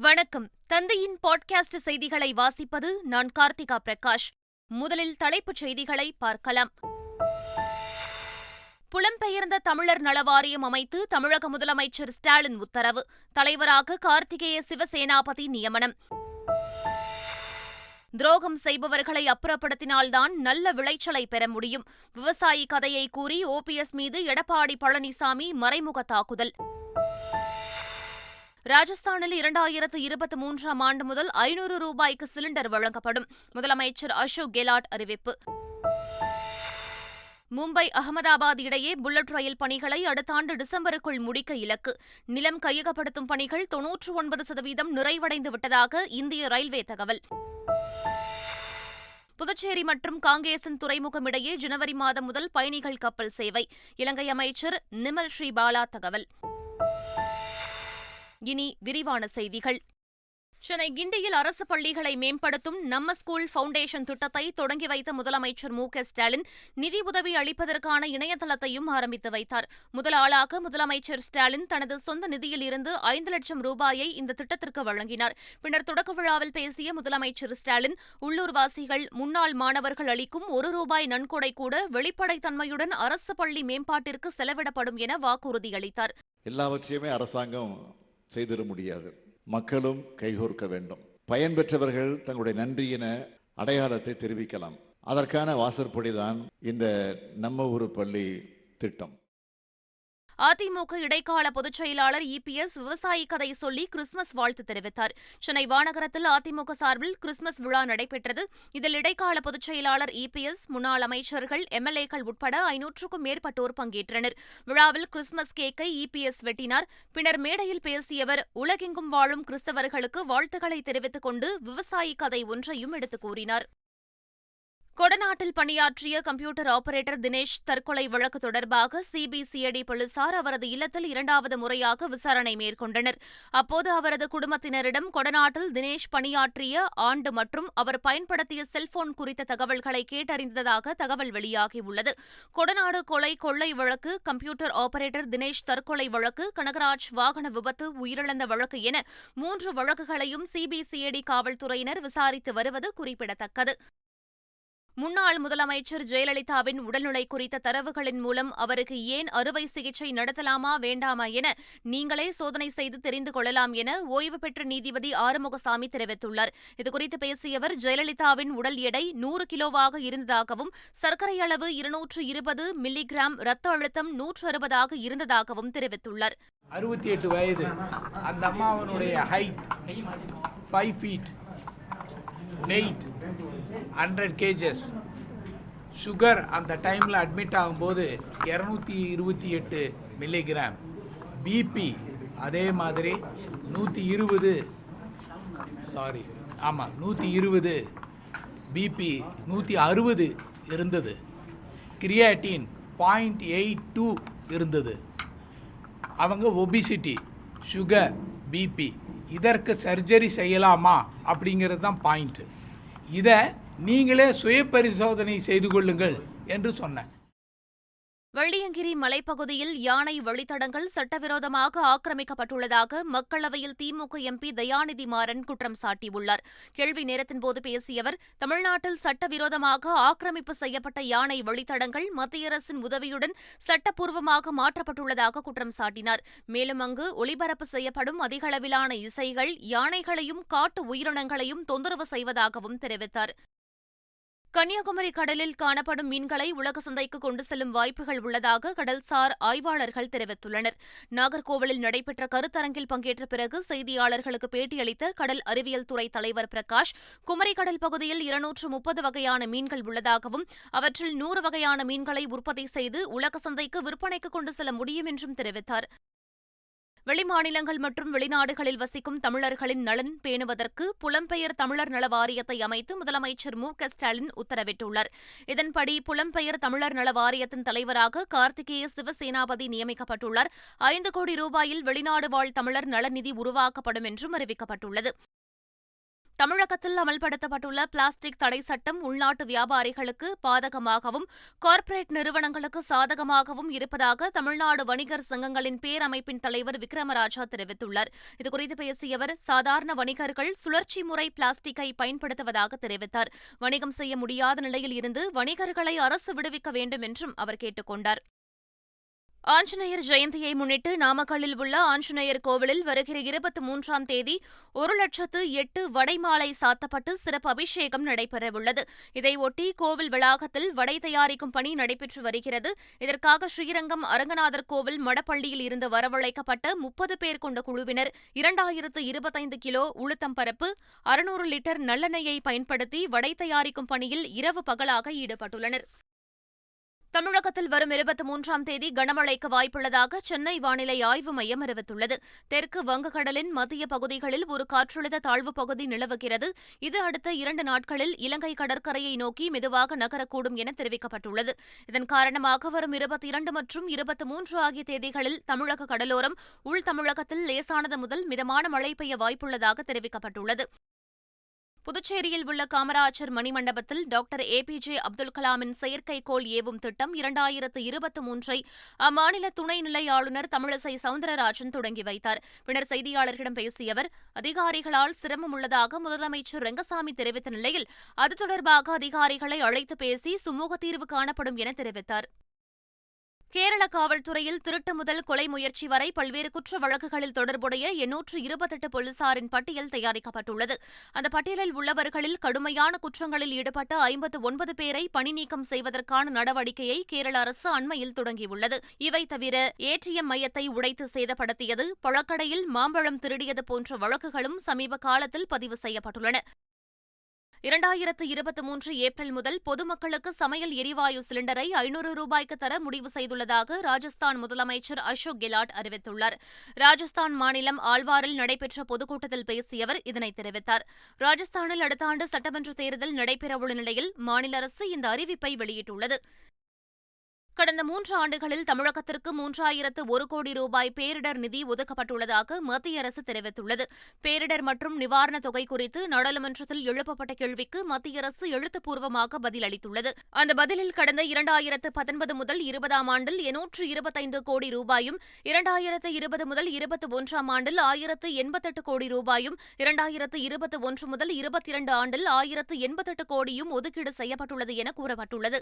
வணக்கம். தந்தையின் பாட்காஸ்ட் செய்திகளை வாசிப்பது நான் கார்த்திகா பிரகாஷ். முதலில் தலைப்புச் செய்திகளை பார்க்கலாம். புலம்பெயர்ந்த தமிழர் நலவாரியம் அமைத்து தமிழக முதலமைச்சர் ஸ்டாலின் உத்தரவு. தலைவராக கார்த்திகேய சிவசேனாபதி நியமனம். துரோகம் செய்பவர்களை அப்புறப்படுத்தினால்தான் நல்ல விளைச்சலை பெற முடியும். விவசாயி கதையை கூறி ஓபிஎஸ் மீது எடப்பாடி பழனிசாமி மறைமுக தாக்குதல். ராஜஸ்தானில் இரண்டாயிரத்து இருபத்தி மூன்றாம் ஆண்டு முதல் ஐநூறு ரூபாய்க்கு சிலிண்டர் வழங்கப்படும். முதலமைச்சர் அசோக் கெலாட் அறிவிப்பு. மும்பை அகமதாபாத் இடையே புல்லட் ரயில் பணிகளை அடுத்த ஆண்டு டிசம்பருக்குள் முடிக்க இலக்கு. நிலம் கையகப்படுத்தும் பணிகள் தொன்னூற்று ஒன்பது சதவீதம் நிறைவடைந்து விட்டதாக இந்திய ரயில்வே தகவல். புதுச்சேரி மற்றும் காங்கேசன் துறைமுகம் இடையே ஜனவரி மாதம் முதல் பயணிகள் கப்பல் சேவை. இலங்கை அமைச்சர் நிமல் ஸ்ரீபாலா தகவல். இனி விரிவான செய்திகள். சென்னை கிண்டியில் அரசு பள்ளிகளை மேம்படுத்தும் நம்ம ஸ்கூல் பவுண்டேஷன் திட்டத்தை தொடங்கி வைத்த முதலமைச்சர் மு ஸ்டாலின் நிதி உதவி அளிப்பதற்கான இணையதளத்தையும் ஆரம்பித்து வைத்தார். முதல் ஆளாக முதலமைச்சர் ஸ்டாலின் தனது சொந்த நிதியில் இருந்து ஐந்து லட்சம் ரூபாயை இந்த திட்டத்திற்கு வழங்கினார். பின்னர் தொடக்க விழாவில் பேசிய முதலமைச்சர் ஸ்டாலின் உள்ளூர்வாசிகள் முன்னாள் மாணவர்கள் அளிக்கும் ஒரு ரூபாய் நன்கொடை கூட வெளிப்படைத்தன்மையுடன் அரசு பள்ளி மேம்பாட்டிற்கு செலவிடப்படும் என வாக்குறுதியளித்தார். எல்லாவற்றையுமே அரசாங்கம் செய்திட முடியாது. மக்களும் கைகோர்க்க வேண்டும். பயன்பெற்றவர்கள் தங்களுடைய நன்றியின அடையாளத்தை தெரிவிக்கலாம். அதற்கான வாசற்படிதான் இந்த நம்ம ஊரு பள்ளி திட்டம். அதிமுக இடைக்கால பொதுச் செயலாளர் இபிஎஸ் விவசாயி கதை சொல்லி கிறிஸ்துமஸ் வாழ்த்து தெரிவித்தார். சென்னை வானகரத்தில் அதிமுக சார்பில் கிறிஸ்துமஸ் விழா நடைபெற்றது. இதில் இடைக்கால பொதுச் செயலாளர் இபிஎஸ் முன்னாள் அமைச்சர்கள் எம்எல்ஏக்கள் உட்பட ஐநூற்றுக்கும் மேற்பட்டோர் பங்கேற்றனர். விழாவில் கிறிஸ்துமஸ் கேக்கை இபிஎஸ் வெட்டினார். பின்னர் மேடையில் பேசியவர் உலகெங்கும் வாழும் கிறிஸ்தவர்களுக்கு வாழ்த்துக்களை தெரிவித்துக் கொண்டு விவசாயி கதை ஒன்றையும் எடுத்துக் கூறினார். கொடநாட்டில் பணியாற்றிய கம்ப்யூட்டர் ஆபரேட்டர் தினேஷ் தற்கொலை வழக்கு தொடர்பாக சிபிசிஐடி போலீசார் அவரது இல்லத்தில் இரண்டாவது முறையாக விசாரணை மேற்கொண்டனர். அப்போது அவரது குடும்பத்தினரிடம் கொடநாட்டில் தினேஷ் பணியாற்றிய ஆண்டு மற்றும் அவர் பயன்படுத்திய செல்போன் குறித்த தகவல்களை கேட்டறிந்ததாக தகவல் வெளியாகியுள்ளது. கொடநாடு கொலை கொள்ளை வழக்கு கம்ப்யூட்டர் ஆபரேட்டர் தினேஷ் தற்கொலை வழக்கு கனகராஜ் வாகன விபத்து உயிரிழந்த வழக்கு என மூன்று வழக்குகளையும் சிபிசிஐடி காவல்துறையினர் விசாரித்து வருவது குறிப்பிடத்தக்கது. முன்னாள் முதலமைச்சர் ஜெயலலிதாவின் உடல்நிலை குறித்த தரவுகளின் மூலம் அவருக்கு ஏன் அறுவை சிகிச்சை நடத்தலாமா வேண்டாமா என நீங்களே சோதனை செய்து தெரிந்து கொள்ளலாம் என ஓய்வு பெற்ற நீதிபதி ஆறுமுகசாமி தெரிவித்துள்ளார். இதுகுறித்து பேசியவர் ஜெயலலிதாவின் உடல் எடை நூறு கிலோவாக இருந்ததாகவும் சர்க்கரை அளவு இருநூற்று இருபது மில்லிகிராம் ரத்த அழுத்தம் நூற்று அறுபதாக இருந்ததாகவும் தெரிவித்துள்ளார். அறுபத்தி எட்டு வயது. அந்த அம்மாவனுடைய height five feet weight hundred kgs sugar அந்த டைமில் அட்மிட் ஆகும்போது இரநூத்தி இருபத்தி எட்டு மில்லிகிராம் பிபி அதே மாதிரி நூற்றி இருபது சாரி ஆமாம் நூற்றி இருபது. பிபி நூற்றி அறுபது இருந்தது. கிரியாட்டின் பாயிண்ட் எயிட் டூ இருந்தது. அவங்க ஒபிசிட்டி சுகர் பிபி இதற்கு சர்ஜரி செய்யலாமா அப்படிங்கிறது தான் பாயிண்ட்டு இதை நீங்களே சுய பரிசோதனை செய்து கொள்ளுங்கள் என்று சொன்னேன். வெள்ளியங்கிரி மலைப்பகுதியில் யானை வழித்தடங்கள் சட்டவிரோதமாக ஆக்கிரமிக்கப்பட்டுள்ளதாக மக்களவையில் திமுக எம்பி தயாநிதி மாறன் குற்றம் சாட்டியுள்ளார். கேள்வி நேரத்தின்போது பேசிய அவர் தமிழ்நாட்டில் சட்டவிரோதமாக ஆக்கிரமிப்பு செய்யப்பட்ட யானை வழித்தடங்கள் மத்திய அரசின் உதவியுடன் சட்டப்பூர்வமாக மாற்றப்பட்டுள்ளதாக குற்றம் சாட்டினார். மேலும் அங்கு ஒளிபரப்பு செய்யப்படும் அதிகளவிலான இசைகள் யானைகளையும் காட்டு உயிரினங்களையும் தொந்தரவு செய்வதாகவும் தெரிவித்தார். கன்னியாகுமரி கடலில் காணப்படும் மீன்களை உலக சந்தைக்கு கொண்டு செல்லும் வாய்ப்புகள் உள்ளதாக கடல்சார் ஆய்வாளர்கள் தெரிவித்துள்ளனர். நாகர்கோவிலில் நடைபெற்ற கருத்தரங்கில் பங்கேற்ற பிறகு செய்தியாளர்களுக்கு பேட்டியளித்த கடல் அறிவியல் துறை தலைவர் பிரகாஷ் குமரி கடல் பகுதியில் இருநூற்று முப்பது வகையான மீன்கள் உள்ளதாகவும் அவற்றில் நூறு வகையான மீன்களை உற்பத்தி செய்து உலக சந்தைக்கு விற்பனைக்கு கொண்டு செல்ல முடியும் என்றும் தெரிவித்தார். வெளிமாநிலங்கள் மற்றும் வெளிநாடுகளில் வசிக்கும் தமிழர்களின் நலன் பேணுவதற்கு புலம்பெயர் தமிழர் நல வாரியத்தை அமைத்து முதலமைச்சர் மு. க. ஸ்டாலின் உத்தரவிட்டுள்ளார். இதன்படி புலம்பெயர் தமிழர் நல வாரியத்தின் தலைவராக கார்த்திகேய சிவசேனாபதி நியமிக்கப்பட்டுள்ளார். ஐந்து கோடி ரூபாயில் வெளிநாடு வாழ் தமிழர் நலநிதி உருவாக்கப்படும் என்றும் அறிவிக்கப்பட்டுள்ளது. தமிழகத்தில் அமல்படுத்தப்பட்டுள்ள பிளாஸ்டிக் தடை சட்டம் உள்நாட்டு வியாபாரிகளுக்கு பாதகமாகவும் கார்ப்பரேட் நிறுவனங்களுக்கு சாதகமாகவும் இருப்பதாக தமிழ்நாடு வணிகர் சங்கங்களின் பேரமைப்பின் தலைவர் விக்ரமராஜா தெரிவித்துள்ளார். இதுகுறித்து பேசிய அவர் சாதாரண வணிகர்கள் சுழற்சி முறை பிளாஸ்டிக்கை பயன்படுத்துவதாக தெரிவித்தார். வணிகம் செய்ய முடியாத நிலையில் இருந்து வணிகர்களை அரசு விடுவிக்க வேண்டும் என்றும் அவர் கேட்டுக் கொண்டார். ஆஞ்சநேயர் ஜெயந்தியை முன்னிட்டு நாமக்கல்லில் உள்ள ஆஞ்சநேயர் கோவிலில் வருகிற இருபத்தி மூன்றாம் தேதி ஒரு லட்சத்து எட்டு வடைமாலை சாத்தப்பட்டு சிறப்பு அபிஷேகம் நடைபெறவுள்ளது. இதையொட்டி கோவில் வளாகத்தில் வடை தயாரிக்கும் பணி நடைபெற்று வருகிறது. இதற்காக ஸ்ரீரங்கம் அரங்கநாதர் கோவில் மடப்பள்ளியில் இருந்து வரவழைக்கப்பட்ட முப்பது பேர் கொண்ட குழுவினர் இரண்டாயிரத்து இருபத்தைந்து கிலோ உளுத்தம் பரப்பு அறுநூறு லிட்டர் நல்லெண்ணெயை பயன்படுத்தி வடை தயாரிக்கும் பணியில் இரவு பகலாக ஈடுபட்டுள்ளனர். தமிழகத்தில் வரும் இருபத்தி மூன்றாம் தேதி கனமழைக்கு வாய்ப்புள்ளதாக சென்னை வானிலை ஆய்வு மையம் அறிவித்துள்ளது. தெற்கு வங்கக்கடலின் மத்திய பகுதிகளில் ஒரு காற்றழுத்த தாழ்வுப் பகுதி நிலவுகிறது. இது அடுத்த இரண்டு நாட்களில் இலங்கை கடற்கரையை நோக்கி மெதுவாக நகரக்கூடும் என தெரிவிக்கப்பட்டுள்ளது. இதன் காரணமாக வரும் இருபத்தி இரண்டு மற்றும் இருபத்தி மூன்று ஆகிய தேதிகளில் தமிழக கடலோரம் உள் தமிழகத்தில் லேசானது முதல் மிதமான மழை பெய்ய வாய்ப்புள்ளதாக தெரிவிக்கப்பட்டுள்ளது. புதுச்சேரியில் உள்ள காமராஜர் மணிமண்டபத்தில் doctor A P J Abdul கலாமின் செயற்கைக்கோள் ஏவும் திட்டம் இரண்டாயிரத்து இருபத்தி மூன்றை அம்மாநில துணைநிலை ஆளுநர் தமிழிசை சவுந்தரராஜன் தொடங்கி வைத்தார். பின்னர் செய்தியாளர்களிடம் பேசிய அவர் அதிகாரிகளால் சிரமம் உள்ளதாக முதலமைச்சர் ரெங்கசாமி தெரிவித்த நிலையில் அது தொடர்பாக அதிகாரிகளை அழைத்து பேசி சுமூக தீர்வு காணப்படும் என தெரிவித்தார். கேரள காவல்துறையில் திருட்டு முதல் கொலை முயற்சி வரை பல்வேறு குற்ற வழக்குகளில் தொடர்புடைய எண்ணூற்று இருபத்தெட்டு போலீசாரின் பட்டியல் தயாரிக்கப்பட்டுள்ளது. அந்த பட்டியலில் உள்ளவர்களில் கடுமையான குற்றங்களில் ஈடுபட்ட ஐம்பத்து ஒன்பது பேரை பணி நீக்கம் செய்வதற்கான நடவடிக்கையை கேரள அரசு அண்மையில் தொடங்கியுள்ளது. இவை தவிர ஏடிஎம் மையத்தை உடைத்து சேதப்படுத்தியது பழக்கடையில் மாம்பழம் திருடியது போன்ற வழக்குகளும் சமீப காலத்தில் பதிவு செய்யப்பட்டுள்ளன. இரண்டாயிரத்து இருபத்தி மூன்று ஏப்ரல் முதல் பொதுமக்களுக்கு சமையல் எரிவாயு சிலிண்டரை ஐநூறு ரூபாய்க்கு தர முடிவு செய்துள்ளதாக ராஜஸ்தான் முதலமைச்சர் அசோக் கெலாட் அறிவித்துள்ளார். ராஜஸ்தான் மாநிலம் ஆழ்வாரில் நடைபெற்ற பொதுக்கூட்டத்தில் பேசிய அவர் இதனை தெரிவித்தார். ராஜஸ்தானில் அடுத்த ஆண்டு சட்டமன்ற தேர்தல் நடைபெறவுள்ள நிலையில் மாநில அரசு இந்த அறிவிப்பை வெளியிட்டுள்ளது. கடந்த மூன்று ஆண்டுகளில் தமிழகத்திற்கு மூன்றாயிரத்து ஒரு கோடி ரூபாய் பேரிடர் நிதி ஒதுக்கப்பட்டுள்ளதாக மத்திய அரசு தெரிவித்துள்ளது. பேரிடர் மற்றும் நிவாரணத் தொகை குறித்து நாடாளுமன்றத்தில் எழுப்பப்பட்ட கேள்விக்கு மத்திய அரசு எழுத்துப்பூர்வமாக பதிலளித்துள்ளது. அந்த பதிலில் கடந்த இரண்டாயிரத்து பத்தொன்பது முதல் இருபதாம் ஆண்டில் எண்ணூற்று இருபத்தைந்து கோடி ரூபாயும் இரண்டாயிரத்து இருபது முதல் இருபத்தி ஒன்றாம் ஆண்டில் ஆயிரத்து எண்பத்தெட்டு கோடி ரூபாயும் இரண்டாயிரத்து இருபத்தி ஒன்று முதல் இருபத்தி இரண்டு ஆண்டில் ஆயிரத்து எண்பத்தெட்டு கோடியும் ஒதுக்கீடு செய்யப்பட்டுள்ளது என கூறப்பட்டுள்ளது.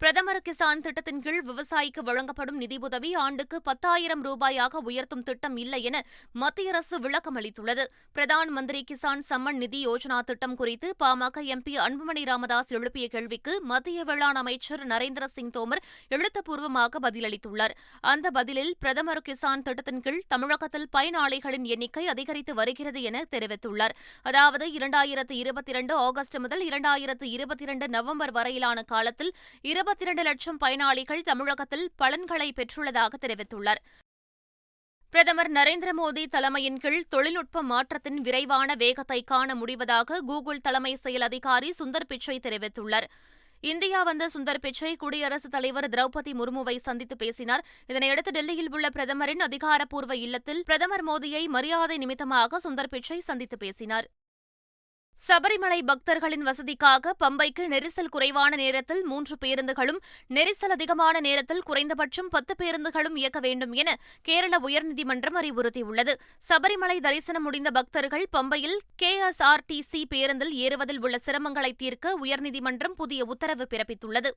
பிரதமர் கிசான் திட்டத்தின் கீழ் விவசாயிக்கு வழங்கப்படும் நிதியுதவி ஆண்டுக்கு பத்தாயிரம் ரூபாயாக உயர்த்தும் திட்டம் இல்லை என மத்திய அரசு விளக்கம் அளித்துள்ளது. பிரதான் மந்திரி கிசான் சம்மன் நிதி யோஜனா திட்டம் குறித்து பாமக எம்பி அன்புமணி ராமதாஸ் எழுப்பிய கேள்விக்கு மத்திய வேளாண் அமைச்சர் நரேந்திர சிங் தோமர் எழுத்துப்பூர்வமாக பதிலளித்துள்ளார். அந்த பதிலில் பிரதமர் கிசான் திட்டத்தின் கீழ் தமிழகத்தில் பயனாளிகளின் எண்ணிக்கை அதிகரித்து வருகிறது என தெரிவித்துள்ளார். அதாவது இரண்டாயிரத்து இருபத்தி இரண்டு ஆகஸ்ட் முதல் இரண்டாயிரத்து இருபத்தி இரண்டு நவம்பர் வரையிலான காலத்தில் இருபத்தி இரண்டு லட்சம் பயனாளிகள் தமிழகத்தில் பலன்களை பெற்றுள்ளதாக தெரிவித்துள்ளார். பிரதமர் நரேந்திர மோடி தலைமையின் கீழ் தொழில்நுட்ப மாற்றத்தின் விரைவான வேகத்தை காண முடிவதாக கூகுள் தலைமை செயல் அதிகாரி சுந்தர் பிச்சை தெரிவித்துள்ளார். இந்தியா வந்த சுந்தர் பிச்சை குடியரசுத் தலைவர் திரௌபதி முர்முவை சந்தித்து பேசினார். இதனையடுத்து டெல்லியில் உள்ள பிரதமரின் அதிகாரப்பூர்வ இல்லத்தில் பிரதமர் மோடியை மரியாதை நிமித்தமாக சுந்தர் பிச்சை சந்தித்து பேசினார். சபரிமலை பக்தர்களின் வசதிக்காக பம்பைக்கு நெரிசல் குறைவான நேரத்தில் மூன்று பேருந்துகளும் நெரிசல் அதிகமான நேரத்தில் குறைந்தபட்சம் பத்து பேருந்துகளும் இயக்க வேண்டும் என கேரள உயர்நீதிமன்றம் அறிவுறுத்தியுள்ளது. சபரிமலை தரிசனம் முடிந்த பக்தர்கள் பம்பையில் கேஎஸ்ஆர்டிசி பேருந்தில் ஏறுவதில் உள்ள சிரமங்களை தீர்க்க உயர்நீதிமன்றம் புதிய உத்தரவு பிறப்பித்துள்ளது.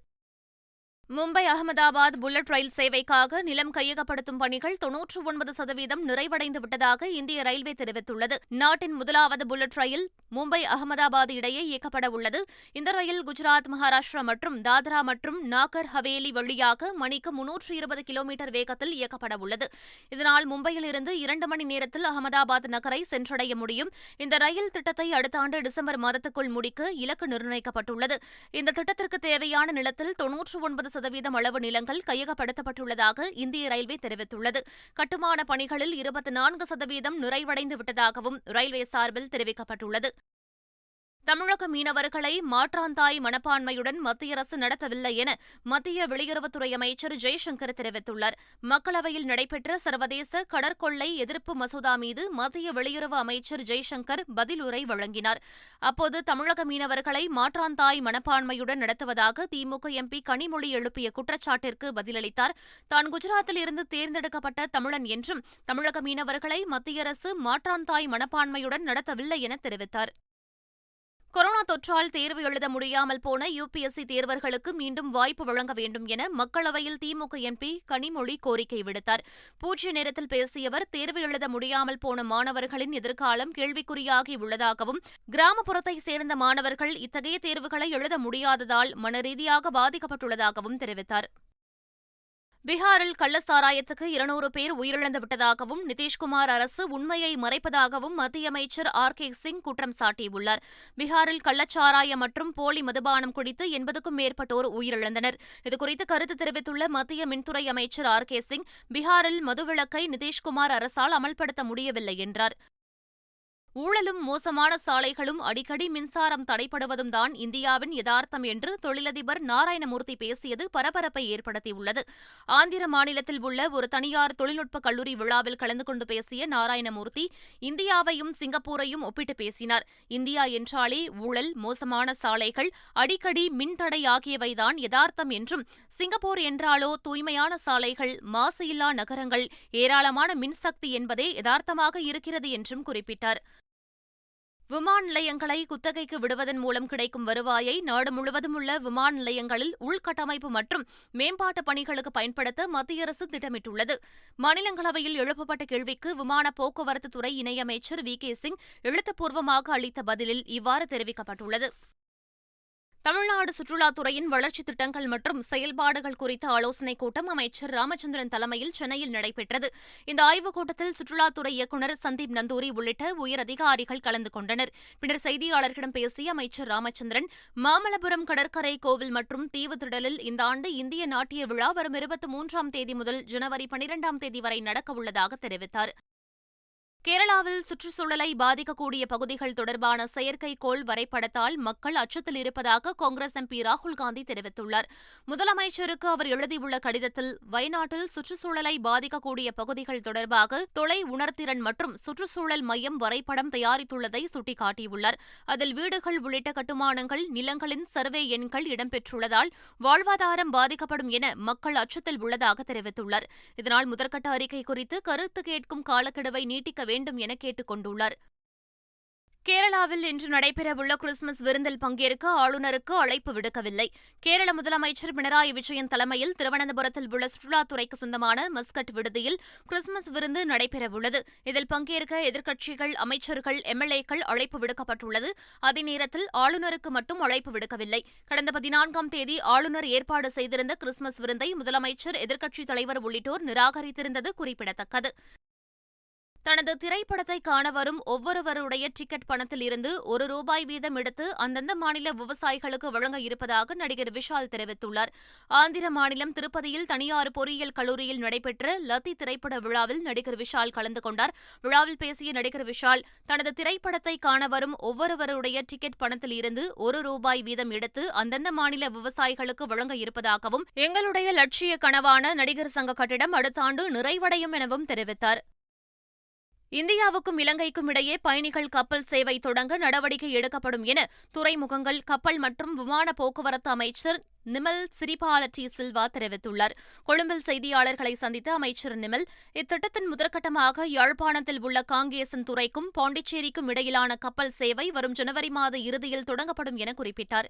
மும்பை அகமதாபாத் புல்லட் ரயில் சேவைக்காக நிலம் கையகப்படுத்தும் பணிகள் தொன்னூற்று ஒன்பது சதவீதம் நிறைவடைந்து விட்டதாக இந்திய ரயில்வே தெரிவித்துள்ளது. நாட்டின் முதலாவது புல்லட் ரயில் மும்பை அகமதாபாத் இடையே இயக்கப்பட உள்ளது. இந்த ரயில் குஜராத் மகாராஷ்டிரா மற்றும் தாத்ரா மற்றும் நாகர் ஹவேலி வழியாக மணிக்கு முன்னூற்று இருபது கிலோமீட்டர் வேகத்தில் இயக்கப்பட உள்ளது. இதனால் மும்பையில் இருந்து இரண்டு மணி நேரத்தில் அகமதாபாத் நகரை சென்றடைய முடியும். இந்த ரயில் திட்டத்தை அடுத்த ஆண்டு டிசம்பர் மாதத்துக்குள் முடிக்க இலக்கு நிர்ணயிக்கப்பட்டுள்ளது. இந்த திட்டத்திற்கு தேவையான நிலத்தில் தொன்னூற்று ஒன்பது சதவீதம் அளவு நிலங்கள் கையகப்படுத்தப்பட்டுள்ளதாக இந்திய ரயில்வே தெரிவித்துள்ளது. கட்டுமான பணிகளில் இருபத்தி நான்கு சதவீதம் நிறைவடைந்து விட்டதாகவும் ரயில்வே சார்பில் தெரிவிக்கப்பட்டுள்ளது. தமிழக மீனவர்களை மாற்றாந்தாய் மனப்பான்மையுடன் மத்திய அரசு நடத்தவில்லை என மத்திய வெளியுறவுத்துறை அமைச்சர் ஜெய்சங்கர் தெரிவித்துள்ளார். மக்களவையில் நடைபெற்ற சர்வதேச கடற்கொள்ளை எதிர்ப்பு மசோதா மீது மத்திய வெளியுறவு அமைச்சர் ஜெய்சங்கர் பதிலுரை வழங்கினார். அப்போது தமிழக மீனவர்களை மாற்றாந்தாய் மனப்பான்மையுடன் நடத்துவதாக திமுக எம்பி கனிமொழி எழுப்பிய குற்றச்சாட்டிற்கு பதிலளித்தார். தான் குஜராத்தில் இருந்து தேர்ந்தெடுக்கப்பட்ட தமிழன் என்றும் தமிழக மீனவர்களை மத்திய அரசு மாற்றாந்தாய் மனப்பான்மையுடன் நடத்தவில்லை என தெரிவித்தார். கொரோனா தொற்றால் தேர்வு எழுத முடியாமல் போன யுபிஎஸ்சி தேர்வர்களுக்கு மீண்டும் வாய்ப்பு வழங்க வேண்டும் என மக்களவையில் திமுக எம்பி கனிமொழி கோரிக்கை விடுத்தார். பூஜ்ய நேரத்தில் பேசிய அவர் தேர்வு எழுத முடியாமல் போன மாணவர்களின் எதிர்காலம் கேள்விக்குறியாகி உள்ளதாகவும் கிராமப்புறத்தை சேர்ந்த மாணவர்கள் இத்தகைய தேர்வுகளை எழுத முடியாததால் மனரீதியாக பாதிக்கப்பட்டுள்ளதாகவும் தெரிவித்தார். பீகாரில் கள்ளச்சாராயத்துக்கு இருநூறு பேர் உயிரிழந்து விட்டதாகவும் நிதிஷ்குமார் அரசு உண்மையை மறைப்பதாகவும் மத்திய அமைச்சர் ஆர் கே சிங் குற்றம் சாட்டியுள்ளார். பீகாரில் கள்ளச்சாராயம் மற்றும் போலி மதுபானம் குடித்து எண்பதுக்கும் மேற்பட்டோர் உயிரிழந்தனர். இதுகுறித்து கருத்து தெரிவித்துள்ள மத்திய மின்துறை அமைச்சர் ஆர் கே சிங் பீகாரில் மதுவிலக்கை நிதிஷ்குமார் அரசால் அமல்படுத்த முடியவில்லை என்றார். ஊழலும் மோசமான சாலைகளும் அடிக்கடி மின்சாரம் தடைப்படுவதும் தான் இந்தியாவின் யதார்த்தம் என்று தொழிலதிபர் நாராயணமூர்த்தி பேசியது பரபரப்பை ஏற்படுத்தியுள்ளது. ஆந்திர மாநிலத்தில் உள்ள ஒரு தனியார் தொழில்நுட்ப கல்லூரி விழாவில் கலந்து கொண்டு பேசிய நாராயணமூர்த்தி இந்தியாவையும் சிங்கப்பூரையும் ஒப்பிட்டு பேசினார். இந்தியா என்றாலே ஊழல் மோசமான சாலைகள் அடிக்கடி மின்தடை ஆகியவைதான் யதார்த்தம் என்றும் சிங்கப்பூர் என்றாலோ தூய்மையான சாலைகள் மாசு இல்லா நகரங்கள் ஏராளமான மின்சக்தி என்பதே யதார்த்தமாக இருக்கிறது என்றும் குறிப்பிட்டார். விமான நிலையங்களை குத்தகைக்கு விடுவதன் மூலம் கிடைக்கும் வருவாயை நாடு முழுவதும் உள்ள விமான நிலையங்களில் உள்கட்டமைப்பு மற்றும் மேம்பாட்டு பணிகளுக்கு பயன்படுத்த மத்திய அரசு திட்டமிட்டுள்ளது. மாநிலங்களவையில் எழுப்பப்பட்ட கேள்விக்கு விமான போக்குவரத்து துறை இணையமைச்சர் வி கே சிங் எழுத்துப்பூர்வமாக அளித்த பதிலில் இவ்வாறு தெரிவிக்கப்பட்டுள்ளது. தமிழ்நாடு சுற்றுலாத்துறையின் வளர்ச்சித் திட்டங்கள் மற்றும் செயல்பாடுகள் குறித்த ஆலோசனைக் கூட்டம் அமைச்சர் ராமச்சந்திரன் தலைமையில் சென்னையில் நடைபெற்றது. இந்த ஆய்வுக் கூட்டத்தில் சுற்றுலாத்துறை இயக்குநர் சந்தீப் நந்தூரி உள்ளிட்ட உயர் அதிகாரிகள் கலந்து கொண்டனர். பின்னர் செய்தியாளர்களிடம் பேசிய அமைச்சர் ராமச்சந்திரன் மாமல்லபுரம் கடற்கரை கோவில் மற்றும் தீவு திடலில் இந்த ஆண்டு இந்திய நாட்டிய விழா வரும் இருபத்தி மூன்றாம் தேதி முதல் ஜனவரி பனிரெண்டாம் தேதி வரை நடக்கவுள்ளதாக தெரிவித்தார். கேரளாவில் சுற்றுச்சூழலை பாதிக்கக்கூடிய பகுதிகள் தொடர்பான செயற்கைக்கோள் வரைபடத்தால் மக்கள் அச்சத்தில் இருப்பதாக காங்கிரஸ் எம்பி ராகுல் காந்தி தெரிவித்துள்ளார். முதலமைச்சருக்கு அவர் எழுதியுள்ள கடிதத்தில் வயநாட்டில் சுற்றுச்சூழலை பாதிக்கக்கூடிய பகுதிகள் தொடர்பாக தொலை உணர்திறன் மற்றும் சுற்றுச்சூழல் மையம் வரைபடம் தயாரித்துள்ளதை சுட்டிக்காட்டியுள்ளார். அதில் வீடுகள் உள்ளிட்ட கட்டுமானங்கள் நிலங்களின் சர்வே எண்கள் இடம்பெற்றுள்ளதால் வாழ்வாதாரம் பாதிக்கப்படும் என மக்கள் அச்சத்தில் உள்ளதாக தெரிவித்துள்ளார். இதனால் முதற்கட்ட அறிக்கை குறித்து கருத்து கேட்கும் காலக்கெடுவை நீட்டிக்க வேண்டும் என கேட்டுக் கொண்டுள்ளார் கேரளாவில் இன்று நடைபெறவுள்ள கிறிஸ்துமஸ் விருந்தில் பங்கேற்க ஆளுநருக்கு அழைப்பு விடுக்கவில்லை. கேரள முதலமைச்சர் பினராயி விஜயன் தலைமையில் திருவனந்தபுரத்தில் உள்ள சுற்றுலாத்துறைக்கு சொந்தமான மஸ்கட் விடுதியில் கிறிஸ்துமஸ் விருந்து நடைபெறவுள்ளது. இதில் பங்கேற்க எதிர்க்கட்சிகள் அமைச்சர்கள் எம்எல்ஏக்கள் அழைப்பு விடுக்கப்பட்டுள்ளது. அதே நேரத்தில் ஆளுநருக்கு மட்டும் அழைப்பு விடுக்கவில்லை. கடந்த பதினான்காம் தேதி ஆளுநர் ஏற்பாடு செய்திருந்த கிறிஸ்துமஸ் விருந்தை முதலமைச்சர் எதிர்க்கட்சித் தலைவர் உள்ளிட்டோர் நிராகரித்திருந்தது குறிப்பிடத்தக்கது. தனது திரைப்படத்தை காண வரும் ஒவ்வொருவருடைய டிக்கெட் பணத்தில் இருந்து ஒரு ரூபாய் வீதம் எடுத்து அந்தந்த மாநில விவசாயிகளுக்கு வழங்க இருப்பதாக நடிகர் விஷால் தெரிவித்துள்ளார். ஆந்திர மாநிலம் திருப்பதியில் தனியார் பொறியியல் கல்லூரியில் நடைபெற்ற லத்தி திரைப்பட விழாவில் நடிகர் விஷால் கலந்து கொண்டார். விழாவில் பேசிய நடிகர் விஷால் தனது திரைப்படத்தை காண வரும் ஒவ்வொருவருடைய டிக்கெட் பணத்தில் இருந்து ஒரு ரூபாய் வீதம் எடுத்து அந்தந்த மாநில விவசாயிகளுக்கு வழங்க இருப்பதாகவும் எங்களுடைய லட்சிய கனவான நடிகர் சங்க கட்டிடம் அடுத்த ஆண்டு நிறைவடையும் எனவும் தெரிவித்தார். இந்தியாவுக்கும் இலங்கைக்கும் இடையே பயணிகள் கப்பல் சேவை தொடங்க நடவடிக்கை எடுக்கப்படும் என துறைமுகங்கள் கப்பல் மற்றும் விமான போக்குவரத்து அமைச்சர் நிமல் சிரிபால டி சில்வா தெரிவித்துள்ளார். கொழும்பில் செய்தியாளர்களை சந்தித்த அமைச்சர் நிமல் இத்திட்டத்தின் முதற்கட்டமாக யாழ்ப்பாணத்தில் உள்ள காங்கேசன் துறைக்கும் பாண்டிச்சேரிக்கும் இடையிலான கப்பல் சேவை வரும் ஜனவரி மாத இறுதியில் தொடங்கப்படும் என குறிப்பிட்டார்.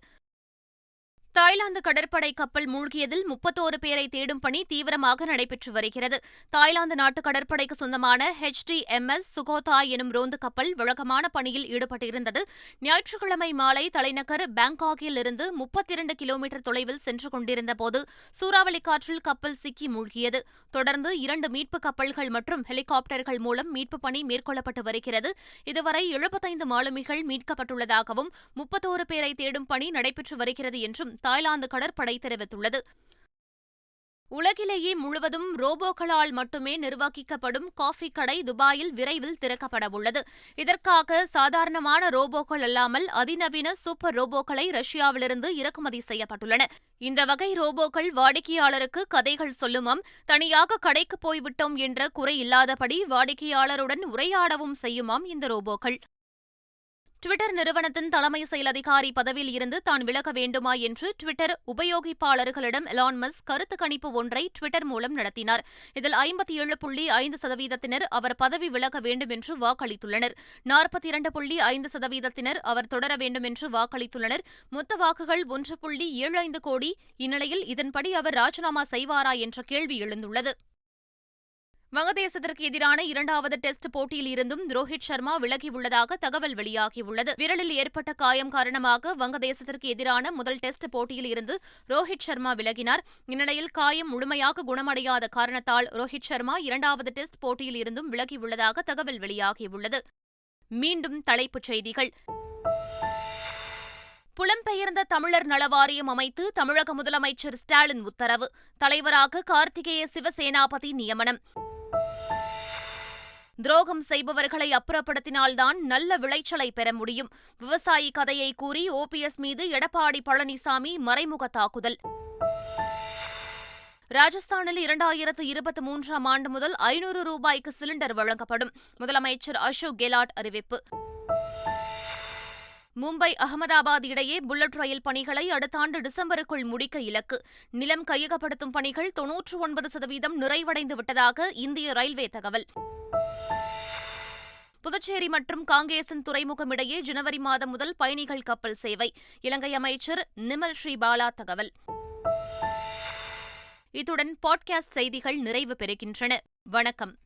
தாய்லாந்து கடற்படை கப்பல் மூழ்கியதில் முப்பத்தோரு பேரை தேடும் பணி தீவிரமாக நடைபெற்று வருகிறது. தாய்லாந்து நாட்டு கடற்படைக்கு சொந்தமான H T M S Sukhothai எனும் ரோந்து கப்பல் வழக்கமான பணியில் ஈடுபட்டிருந்தது. ஞாயிற்றுக்கிழமை மாலை தலைநகர் பாங்காக்கில் இருந்து முப்பத்தி இரண்டு கிலோமீட்டர் தொலைவில் சென்று கொண்டிருந்தபோது சூறாவளி காற்றில் கப்பல் சிக்கி மூழ்கியது. தொடர்ந்து இரண்டு மீட்பு கப்பல்கள் மற்றும் ஹெலிகாப்டர்கள் மூலம் மீட்பு பணி மேற்கொள்ளப்பட்டு வருகிறது. இதுவரை எழுபத்தைந்து மாலுமிகள் மீட்கப்பட்டுள்ளதாகவும் முப்பத்தோரு பேரை தேடும் பணி நடைபெற்று வருகிறது என்றும் தாய்லாந்து கடற்படை தெரிவித்துள்ளது. உலகிலேயே முழுவதும் ரோபோக்களால் மட்டுமே நிர்வகிக்கப்படும் காஃபி கடை துபாயில் விரைவில் திறக்கப்பட உள்ளது இதற்காக சாதாரணமான ரோபோக்கள் அல்லாமல் அதிநவீன சூப்பர் ரோபோக்களை ரஷ்யாவிலிருந்து இறக்குமதி செய்யப்பட்டுள்ளன. இந்த வகை ரோபோக்கள் வாடிக்கையாளருக்கு கதைகள் சொல்லுமாம் தனியாக கடைக்கு போய்விட்டோம் என்ற குறை இல்லாதபடி வாடிக்கையாளருடன் உரையாடவும் செய்யுமாம் இந்த ரோபோக்கள். ட்விட்டர் நிறுவனத்தின் தலைமை செயல் அதிகாரி பதவியில் இருந்து தான் விலக வேண்டுமா என்று ட்விட்டர் உபயோகிப்பாளர்களிடம் எலான் கருத்து கணிப்பு ஒன்றை ட்விட்டர் மூலம் நடத்தினார். இதில் ஐம்பத்தி ஏழு புள்ளி ஐந்து சதவீதத்தினர் அவர் பதவி விலக வேண்டும் என்று வாக்களித்துள்ளனர். நாற்பத்தி இரண்டு புள்ளி ஐந்து சதவீதத்தினர் அவர் தொடர வேண்டும் என்று வாக்களித்துள்ளனர். மொத்த வாக்குகள் ஒன்று புள்ளி ஏழு ஐந்து கோடி. இந்நிலையில் இதன்படி அவர் ராஜினாமா செய்வாரா என்ற கேள்வி எழுந்துள்ளது. வங்கதேசத்திற்கு எதிரான இரண்டாவது டெஸ்ட் போட்டியில் இருந்தும் ரோஹித் சர்மா விலகியுள்ளதாக தகவல் வெளியாகியுள்ளது. விரலில் ஏற்பட்ட காயம் காரணமாக வங்கதேசத்திற்கு எதிரான முதல் டெஸ்ட் போட்டியில் இருந்து ரோஹித் சர்மா விலகினார். இந்நிலையில் காயம் முழுமையாக குணமடையாத காரணத்தால் ரோஹித் சர்மா இரண்டாவது டெஸ்ட் போட்டியில் இருந்தும் விலகியுள்ளதாக தகவல் வெளியாகியுள்ளது. மீண்டும் தலைப்புச் செய்திகள். புலம்பெயர்ந்த தமிழர் நலவாரியம் அமைத்து தமிழக முதலமைச்சர் ஸ்டாலின் உத்தரவு. தலைவராக கார்த்திகேய சிவசேனாபதி நியமனம். துரோகம் செய்பவர்களை அப்புறப்படுத்தினால்தான் நல்ல விளைச்சலை பெற முடியும். விவசாயி கதையை கூறி ஓபிஎஸ் மீது எடப்பாடி பழனிசாமி மறைமுக தாக்குதல். ராஜஸ்தானில் இரண்டாயிரத்து இருபத்தி மூன்றாம் ஆண்டு முதல் ஐநூறு ரூபாய்க்கு சிலிண்டர் வழங்கப்படும். முதலமைச்சர் அசோக் கெலாட் அறிவிப்பு. மும்பை அகமதாபாத் இடையே புல்லட் ரயில் பணிகளை அடுத்த ஆண்டு டிசம்பருக்குள் முடிக்க இலக்கு. நிலம் கையகப்படுத்தும் பணிகள் தொன்னூற்று ஒன்பது சதவீதம் நிறைவடைந்து விட்டதாக இந்திய ரயில்வே தகவல். புதுச்சேரி மற்றும் காங்கேசன் துறைமுகம் இடையே ஜனவரி மாதம் முதல் பயணிகள் கப்பல் சேவை. இலங்கை அமைச்சர் நிமல் ஸ்ரீபாலா தகவல். இத்துடன் பாட்காஸ்ட் செய்திகள் நிறைவு பெறுகின்றன. வணக்கம்.